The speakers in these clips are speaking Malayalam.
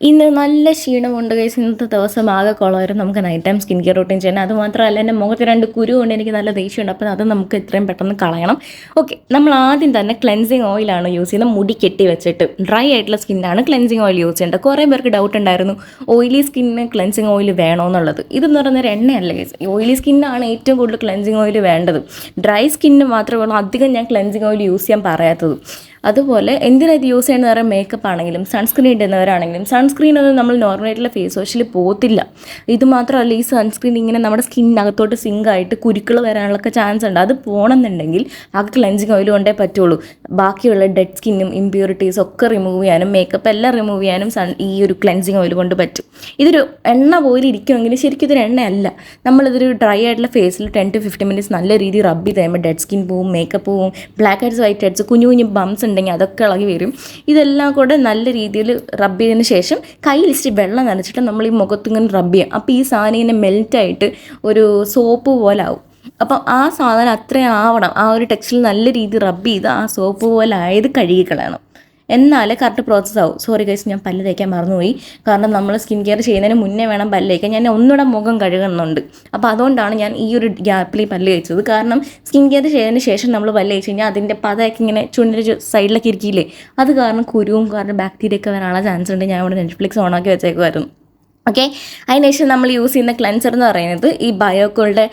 ഇന്ന് നല്ല ക്ഷീണമുണ്ട് കൈസ് ഇന്നത്തെ ദിവസം ആകെ കുളമായിരുന്നു നമുക്ക് night time skin care routine ചെയ്യണം അത് മാത്രമല്ല എന്റെ മുഖത്ത് രണ്ട് കുരു കൊണ്ട് എനിക്ക് നല്ല ദേഷ്യമുണ്ട്. അപ്പോൾ അത് നമുക്ക് എത്രയും പെട്ടെന്ന് കളയണം. ഓക്കെ നമ്മൾ ആദ്യം തന്നെ ക്ലെൻസിങ് ഓയിലാണ് യൂസ് ചെയ്യുന്നത്. മുടി കെട്ടി വെച്ചിട്ട് ഡ്രൈ ആയിട്ടുള്ള സ്കിന്നാണ് ക്ലെൻസിങ് ഓയിൽ യൂസ് ചെയ്യേണ്ടത്. കുറേ പേർക്ക് ഡൗട്ട് ഉണ്ടായിരുന്നു ഓയിലി സ്കിന്നിന് ക്ലെൻസിങ് ഓയിൽ വേണമെന്നുള്ളത് ഇതെന്ന് പറയുന്നൊരു എണ്ണയല്ല കേസ് ഓയിലി സ്കിന്നാണ് ഏറ്റവും കൂടുതൽ ക്ലെൻസിങ് ഓയിൽ വേണ്ടത്. ഡ്രൈ സ്കിന്നിന് മാത്രമേ ഉള്ളൂ അധികം ഞാൻ ക്ലെൻസിങ് ഓയിൽ യൂസ് ചെയ്യാൻ പറയാത്തത്. അതുപോലെ എന്തിനാ ഇത് യൂസ് ചെയ്യുന്ന പറയുക മേക്കപ്പ് ആണെങ്കിലും സൺസ്ക്രീൻ ഇടുന്നവരാണെങ്കിലും സൺസ്ക്രീൻ ഒന്നും നമ്മൾ നോർമലായിട്ടുള്ള ഫേസ് വാഷിൽ പോകത്തില്ല. ഇത് മാത്രമല്ല ഈ സൺസ്ക്രീൻ ഇങ്ങനെ നമ്മുടെ സ്കിന്നകത്തോട്ട് സിങ്ക് ആയിട്ട് കുരുക്കൾ വരാനുള്ള ചാൻസ് ഉണ്ട്. അത് പോകണമെന്നുണ്ടെങ്കിൽ ആ ക്ലെൻസിങ് ഓയിൽ കൊണ്ടേ പറ്റുള്ളൂ. ബാക്കിയുള്ള ഡെഡ് സ്കിന്നും ഇമ്പ്യൂരിറ്റീസും ഒക്കെ റിമൂവ് ചെയ്യാനും മേക്കപ്പ് എല്ലാം റിമൂവ് ചെയ്യാനും സൺ ഈ ഒരു ക്ലെൻസിങ് ഓയിൽ കൊണ്ട് പറ്റും. ഇതൊരു എണ്ണ പോലെ ഇരിക്കുമെങ്കിൽ ശരിക്കും ഇതൊരു എണ്ണയല്ല. നമ്മളിതൊരു ഡ്രൈ ആയിട്ടുള്ള ഫേസിൽ ടെൻ ടു ഫിഫ്റ്റി മിനിറ്റ്സ് നല്ല രീതിയിൽ റബ്ബ് ചെയ്ത് കഴിയുമ്പോൾ ഡെഡ് സ്കിൻ പോവും മേക്കപ്പ് പോവും ബ്ലാക്ക് ഹെഡ്സ് വൈറ്റ് ഹെഡ്സ് കുഞ്ഞു കുഞ്ഞു ബംസ് ഉണ്ടെങ്കിൽ അതൊക്കെ ഇളകി വരും. ഇതെല്ലാം കൂടെ നല്ല രീതിയിൽ റബ്ബ് ചെയ്തതിന് ശേഷം കയ്യിൽ ഇച്ചിരി വെള്ളം നനച്ചിട്ട് നമ്മൾ ഈ മുഖത്ത് ഇങ്ങനെ റബ്ബ് ചെയ്യാം. അപ്പോൾ ഈ സാധനം ഇങ്ങനെ മെൽറ്റായിട്ട് ഒരു സോപ്പ് പോലെ ആവും. അപ്പം ആ സാധനം അത്രയും ആവണം. ആ ഒരു ടെക്സ്റ്റിൽ നല്ല രീതിയിൽ റബ്ബ് ചെയ്ത് ആ സോപ്പ് പോലെ ആയത് കഴുകി കളയണം. എന്നാലേ കറക്റ്റ് പ്രോസസ്സ് ആവും. സോറി ഗൈസ് ഞാൻ പല്ല് തേക്കാൻ മറന്നുപോയി. കാരണം നമ്മൾ സ്കിൻ കെയർ ചെയ്യുന്നതിന് മുന്നേ വേണം പല്ല് തേക്കാൻ. ഞാൻ ഒന്നുകൂടെ മുഖം കഴുകുന്നുണ്ട് അപ്പോൾ അതുകൊണ്ടാണ് ഞാൻ ഈ ഒരു ഗ്യാപ്പിൽ പല്ല് തേച്ചത്. കാരണം സ്കിൻ കെയർ ചെയ്തതിന് ശേഷം നമ്മൾ പല്ല് തേച്ച് കഴിഞ്ഞാൽ അതിന്റെ പതയൊക്കെ ഇങ്ങനെ ചുണ്ടിന്റെ സൈഡിലൊക്കെ ഇരിക്കില്ലേ? അത് കാരണം കുരുവും കാരണം ബാക്ടീരിയ ഒക്കെ വരാനുള്ള ചാൻസ് ഉണ്ട്. ഞാൻ ഇവിടെ നെറ്റ്ഫ്ലിക്സ് ഓണാക്കി വെച്ചേക്കുമായിരുന്നു ഓക്കെ അതിനുശേഷം നമ്മൾ യൂസ് ചെയ്യുന്ന ക്ലെൻസർ എന്ന് പറയുന്നത് ഈ ബയോക്കോളുടെ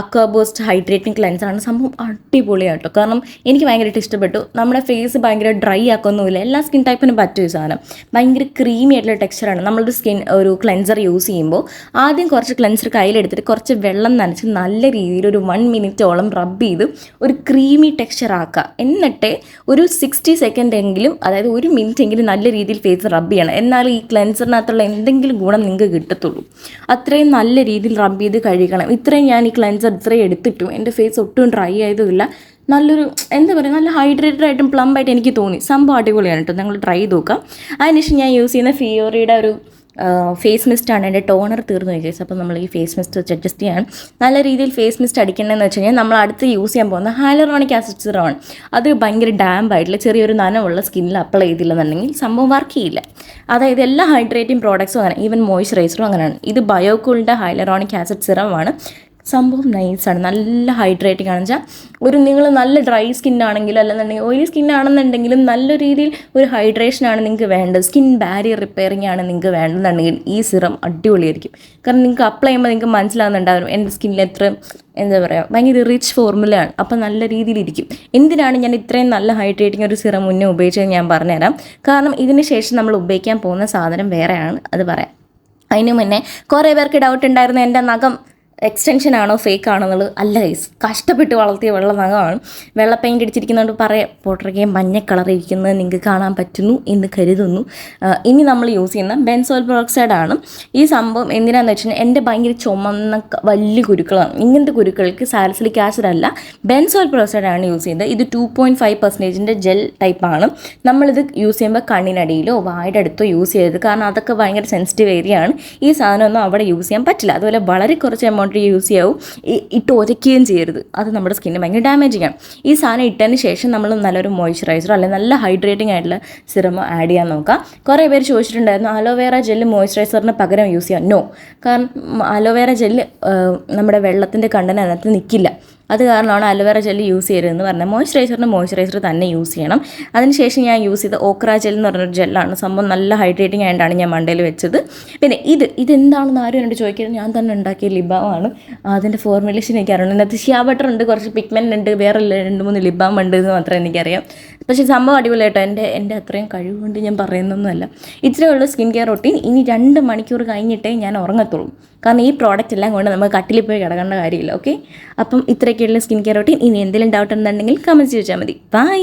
അക്വാബോസ്റ്റ് ഹൈഡ്രേറ്റിംഗ് ക്ലെൻസറാണ് സംഭവം അടിപൊളിയാട്ടോ. കാരണം എനിക്ക് ഭയങ്കരമായിട്ട് ഇഷ്ടപ്പെട്ടു. നമ്മുടെ ഫേസ് ഭയങ്കര ഡ്രൈ ആക്കൊന്നുമില്ല. എല്ലാ സ്കിൻ ടൈപ്പിനും പറ്റും ഈ സാധനം. ഭയങ്കര ക്രീമി ആയിട്ടുള്ള ടെക്സ്ചറാണ് നമ്മളൊരു സ്കിൻ ഒരു ക്ലെൻസർ യൂസ് ചെയ്യുമ്പോൾ. ആദ്യം കുറച്ച് ക്ലെൻസർ കയ്യിലെടുത്തിട്ട് കുറച്ച് വെള്ളം നനച്ച് നല്ല രീതിയിൽ ഒരു വൺ മിനിറ്റോളം റബ്ബ് ചെയ്ത് ഒരു ക്രീമി ടെക്സ്ചർ ആക്കുക. എന്നിട്ട് ഒരു സിക്സ്റ്റി സെക്കൻഡ് എങ്കിലും അതായത് ഒരു മിനിറ്റ് എങ്കിലും നല്ല രീതിയിൽ ഫേസ് റബ്ബ് ചെയ്യണം. എന്നാൽ ഈ ക്ലെൻസറിനകത്തുള്ള എന്തെങ്കിലും ഗുണം നിങ്ങൾക്ക് കിട്ടത്തുള്ളൂ. അത്രയും നല്ല രീതിയിൽ റബ്ബ് ചെയ്ത് കഴുകണം. ഇത്രയും ഞാൻ ഈ ക്ലെൻസർ ഇത്രയും എടുത്തിട്ടും എന്റെ ഫേസ് ഒട്ടും ഡ്രൈ ആയതുമില്ല. നല്ലൊരു എന്താ പറയുക നല്ല ഹൈഡ്രേറ്റഡ് ആയിട്ടും പ്ലം ആയിട്ട് എനിക്ക് തോന്നി. സംഭവം അടിപൊളിയാണ് കേട്ടോ നിങ്ങൾ ട്രൈ ചെയ്ത് നോക്കാം. അതിനുശേഷം ഞാൻ യൂസ് ചെയ്യുന്ന ഫിയോറിയുടെ ഒരു ഫേസ് മിസ്റ്റ് ആണ്. എന്റെ ടോണർ തീർന്നു വെച്ചാൽ അപ്പോൾ നമ്മൾ ഈ ഫേസ് മിസ്റ്റ് വെച്ച് അഡ്ജസ്റ്റ് ചെയ്യാൻ നല്ല രീതിയിൽ ഫേസ് മിസ്റ്റ് അടിക്കണമെന്ന് വെച്ച് കഴിഞ്ഞാൽ നമ്മൾ അടുത്ത് യൂസ് ചെയ്യാൻ പോകുന്ന ഹാലറോണിക് ആസിഡ് സിറമാണ് അത് ഭയങ്കര ഡാമ്പായിട്ടുള്ള ചെറിയൊരു നനവുള്ള സ്കിന്നിൽ അപ്ലൈ ചെയ്തില്ലെന്നുണ്ടെങ്കിൽ സംഭവം വർക്ക് ചെയ്യില്ല. അതായത് എല്ലാ ഹൈഡ്രേറ്റിംഗ് പ്രോഡക്ട്സും അങ്ങനെ ഈവൻ മോയ്സ്ചറൈസറും അങ്ങനെയാണ്. ഇത് ബയോകൂളിന്റെ ഹൈലറോണിക് ആസിഡ് സിറമാണ് സംഭവം നൈസാണ്. നല്ല ഹൈഡ്രേറ്റിംഗ് ആണെന്ന് വെച്ചാൽ ഒരു നിങ്ങൾ നല്ല ഡ്രൈ സ്കിൻ ആണെങ്കിലും അല്ലെന്നുണ്ടെങ്കിൽ ഓയിലി സ്കിൻ ആണെന്നുണ്ടെങ്കിലും നല്ല രീതിയിൽ ഒരു ഹൈഡ്രേഷൻ ആണ് നിങ്ങൾക്ക് വേണ്ടത്. സ്കിൻ ബാരിയർ റിപ്പയറിംഗ് ആണ് നിങ്ങൾക്ക് വേണ്ടതെന്നുണ്ടെങ്കിൽ ഈ സിറം അടിപൊളിയായിരിക്കും. കാരണം നിങ്ങൾക്ക് അപ്ലൈ ചെയ്യുമ്പോൾ നിങ്ങൾക്ക് മനസ്സിലാകുന്നുണ്ടാവും എന്റെ സ്കിന്നിൽ എത്ര എന്താ പറയുക ഭയങ്കര റിച്ച് ഫോർമുലയാണ് അപ്പോൾ നല്ല രീതിയിലിരിക്കും എന്തിനാണ് ഞാൻ ഇത്രയും നല്ല ഹൈഡ്രേറ്റിംഗ് ഒരു സിറം മുന്നേ ഉപയോഗിച്ചത് ഞാൻ പറഞ്ഞുതരാം. കാരണം ഇതിന് ശേഷം നമ്മൾ ഉപയോഗിക്കാൻ പോകുന്ന സാധനം വേറെയാണ്. അത് പറയാം. അതിനു മുന്നേ കുറേ പേർക്ക് ഡൗട്ട് ഉണ്ടായിരുന്നു എന്റെ നഖം എക്സ്റ്റൻഷൻ ആണോ ഫേക്ക് ആണോ എന്നുള്ളത് അല്ല ഗൈസ് കഷ്ടപ്പെട്ട് വളർത്തിയ വെള്ള നഖമാണ്. വെള്ള പെയിന്റ് അടിച്ചിരിക്കുന്നതുകൊണ്ട് പറയാം പോട്ടറയ്ക്ക് മഞ്ഞ കളർ ഇരിക്കുന്നത് നിങ്ങൾക്ക് കാണാൻ പറ്റുന്നു എന്ന് കരുതുന്നു. ഇനി നമ്മൾ യൂസ് ചെയ്യുന്ന ബെൻസോൽ പെറോക്സൈഡ് ആണ്. ഈ സംഭവം എന്തിനാന്ന് വെച്ചാൽ എന്റെ ഭയങ്കര ചുമന്ന വലിയ കുരുക്കളാണ്. ഇങ്ങനത്തെ കുരുക്കൾക്ക് സാലസിലിക് ആസിഡ് അല്ല ബെൻസോൽ പെറോക്സൈഡ് ആണ് യൂസ് ചെയ്യുന്നത്. ഇത് ടു പോയിന്റ് ഫൈവ് പെർസെന്റേജിന്റെ ജെൽ ടൈപ്പാണ് നമ്മളിത് യൂസ് ചെയ്യുമ്പോൾ കണ്ണിനടിയിലോ വായുടെ അടുത്തോ യൂസ് ചെയ്യരുത്. കാരണം അതൊക്കെ ഭയങ്കര സെൻസിറ്റീവ് ഏരിയ ആണ്. ഈ സാധനമൊന്നും അവിടെ യൂസ് ചെയ്യാൻ പറ്റില്ല. അതുപോലെ വളരെ കുറച്ച് എമൗണ്ട് എമൗണ്ട് യൂസ് ചെയ്യാവും. ഇട്ട് ഒരയ്ക്കുകയും ചെയ്യരുത്. അത് നമ്മുടെ സ്കിന്നിന് ഭയങ്കര ഡാമേജിങ് ആണ് ഈ സാധനം ഇട്ടതിന് ശേഷം നമ്മൾ നല്ലൊരു മോയ്സ്ചറൈസറോ അല്ലെങ്കിൽ നല്ല ഹൈഡ്രേറ്റിംഗ് ആയിട്ടുള്ള സിറമോ ആഡ് ചെയ്യാൻ നോക്കാം. കുറേ പേര് ചോദിച്ചിട്ടുണ്ടായിരുന്നു അലോവേറ ജെല്ല് മോയ്സ്ചറൈസറിന് പകരം യൂസ് ചെയ്യാം. നോ കാരണം അലോവേറ ജെല്ല് നമ്മുടെ വെള്ളത്തിന്റെ കണ്ടനകത്ത് നിൽക്കില്ല അത് കാരണമാണ് അലോവേറ ജെൽ യൂസ് ചെയ്യരുതെന്ന് പറഞ്ഞത്. മോയ്സ്ചറൈസറിന് മോയ്സ്ചറൈസർ തന്നെ യൂസ് ചെയ്യണം. അതിനുശേഷം ഞാൻ യൂസ് ചെയ്ത ഓക്ര ജെൽ എന്ന് പറഞ്ഞൊരു ജെല്ലാണ്. സംഭവം നല്ല ഹൈഡ്രേറ്റിംഗ് ആയിട്ടാണ് ഞാൻ മണ്ടയിൽ വെച്ചത്. പിന്നെ ഇത് ഇതെന്താണെന്ന് ആരും എന്നോട് ചോദിക്കുന്നത് ഞാൻ തന്നെ ഉണ്ടാക്കിയ ലിബാമാണ്. അതിന്റെ ഫോർമുലേഷൻ എനിക്കറിയണം അതിനകത്ത് ഷിയാ ബട്ടർ ഉണ്ട് കുറച്ച് പിഗ്മെന്റ് ഉണ്ട് വേറെ രണ്ട് മൂന്ന് ലിബാം ഉണ്ട് എന്ന് മാത്രമേ എനിക്കറിയാം. പക്ഷേ സംഭവം അടിപൊളിയായിട്ടോ എന്റെ എന്റെ അത്രയും കഴിവുകൊണ്ട് ഞാൻ പറയുന്നൊന്നുമല്ല. ഇത്രയേ ഉള്ളൂ സ്കിൻ കെയർ റൊട്ടീൻ ഇനി രണ്ട് മണിക്കൂർ കഴിഞ്ഞിട്ടേ ഞാൻ ഉറങ്ങത്തുള്ളൂ. കാരണം ഈ പ്രോഡക്റ്റ് എല്ലാം കൊണ്ട് നമുക്ക് കട്ടിലിൽ പോയി കിടക്കേണ്ട കാര്യമില്ല ഓക്കെ അപ്പം ഇത്രയൊക്കെയുള്ള സ്കിൻ കെയർ റൊട്ടീൻ ഇനി എന്തെങ്കിലും ഡൗട്ട് ഉണ്ടെന്നുണ്ടെങ്കിൽ കമന്റ് ചോദിച്ചാൽ മതി. ബൈ